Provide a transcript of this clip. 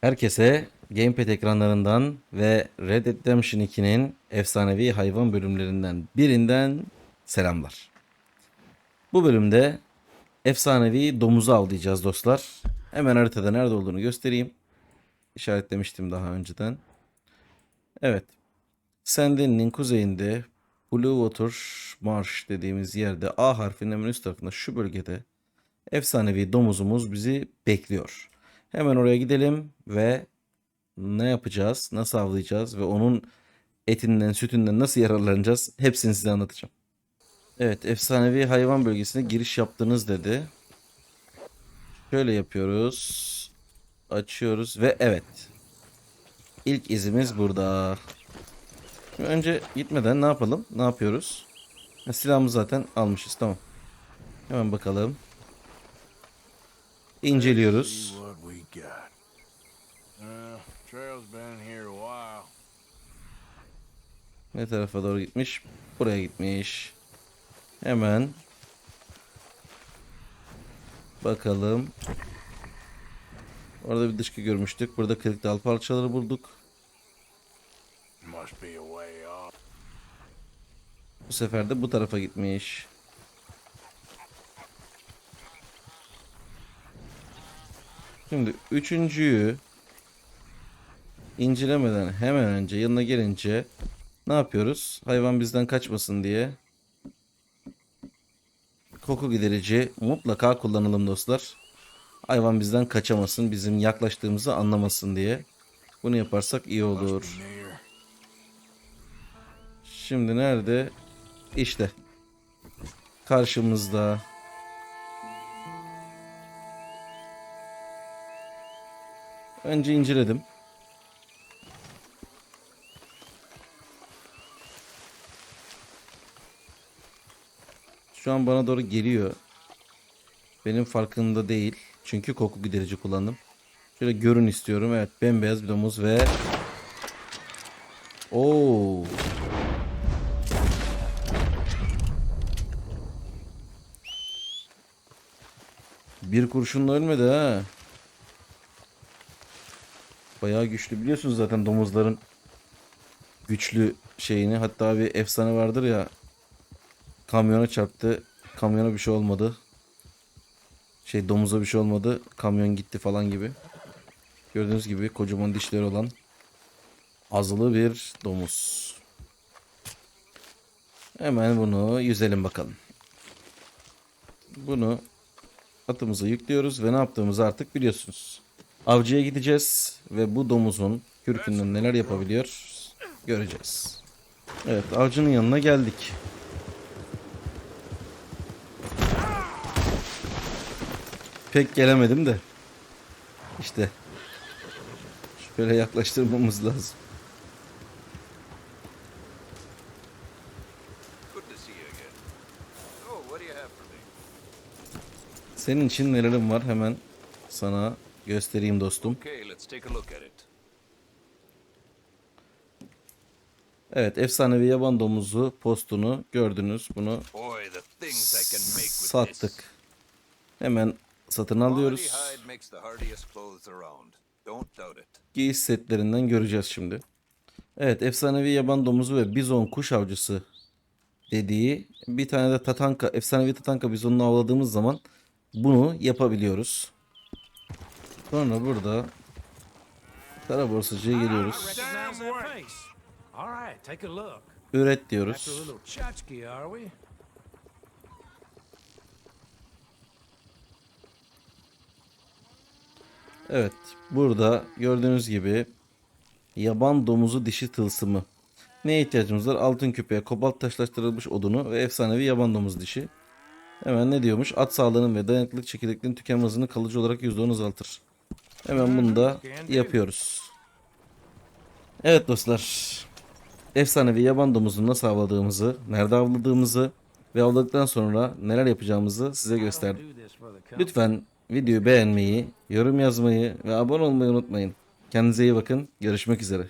Herkese Gamepad ekranlarından ve Red Dead Redemption 2'nin efsanevi hayvan bölümlerinden birinden selamlar. Bu bölümde efsanevi domuzu avlayacağız dostlar. Hemen haritada nerede olduğunu göstereyim. İşaretlemiştim daha önceden. Evet. Sandin'in kuzeyinde Blue Water Marsh dediğimiz yerde A harfinin hemen üst tarafında şu bölgede efsanevi domuzumuz bizi bekliyor. Hemen oraya gidelim ve ne yapacağız, nasıl avlayacağız ve onun etinden, sütünden nasıl yararlanacağız hepsini size anlatacağım. Evet, efsanevi hayvan bölgesine giriş yaptınız dedi. Şöyle yapıyoruz. Açıyoruz ve evet. İlk izimiz burada. Şimdi önce gitmeden ne yapalım? Ne yapıyoruz? Ha, silahımızı zaten almışız. Tamam. Hemen bakalım. İnceliyoruz. Got. Uh, trail's been here a while. Ne tarafa doğru gitmiş? Buraya gitmiş. Hemen bakalım. Orada bir dışkı görmüştük. Burada kırık dal parçaları bulduk. Must be a way off. Bu sefer de bu tarafa gitmiş. Şimdi üçüncüyü incelemeden hemen önce yanına gelince ne yapıyoruz? Hayvan bizden kaçmasın diye koku giderici mutlaka kullanalım dostlar. Hayvan bizden kaçamasın, bizim yaklaştığımızı anlamasın diye. Bunu yaparsak iyi olur. Şimdi nerede? İşte. Karşımızda. Önce inceledim. Şu an bana doğru geliyor. Benim farkında değil. Çünkü koku giderici kullandım. Şöyle görün istiyorum. Evet bembeyaz bir domuz ve... Oo. Bir kurşunla ölmedi ha. Bayağı güçlü biliyorsunuz zaten domuzların güçlü şeyini. Hatta bir efsane vardır ya. Kamyona çarptı. Kamyona bir şey olmadı. Şey domuza bir şey olmadı. Kamyon gitti falan gibi. Gördüğünüz gibi kocaman dişleri olan azılı bir domuz. Hemen bunu yüzelim bakalım. Bunu atımıza yüklüyoruz ve ne yaptığımızı artık biliyorsunuz. Avcıya gideceğiz ve bu domuzun kürkünden neler yapabiliyor göreceğiz. Evet avcının yanına geldik. Pek gelemedim de. İşte. Şöyle yaklaştırmamız lazım. Oh? Senin için nelerim var hemen sana göstereyim dostum. Evet efsanevi yaban domuzu postunu gördünüz bunu sattık. Hemen satın alıyoruz. Giyiş setlerinden göreceğiz şimdi. Evet efsanevi yaban domuzu ve bizon kuş avcısı dediği bir tane de tatanka efsanevi tatanka bizonunu avladığımız zaman bunu yapabiliyoruz. Sonra burada kara borsacıya geliyoruz. Recognize that face. All right, take a look. Üret diyoruz. Evet, burada gördüğünüz gibi yaban domuzu dişi tılsımı. Neye ihtiyacımız var? Altın küpeye, kobalt taşlaştırılmış odunu ve efsanevi yaban domuzu dişi. Hemen ne diyormuş? At sağlığının ve dayanıklılık çekirdekliğinin tükenme hızını kalıcı olarak %10 azaltır. Hemen bunu da yapıyoruz. Evet dostlar. Efsanevi yaban domuzunu nasıl avladığımızı, nerede avladığımızı ve avladıktan sonra neler yapacağımızı size gösterdim. Lütfen videoyu beğenmeyi, yorum yazmayı ve abone olmayı unutmayın. Kendinize iyi bakın. Görüşmek üzere.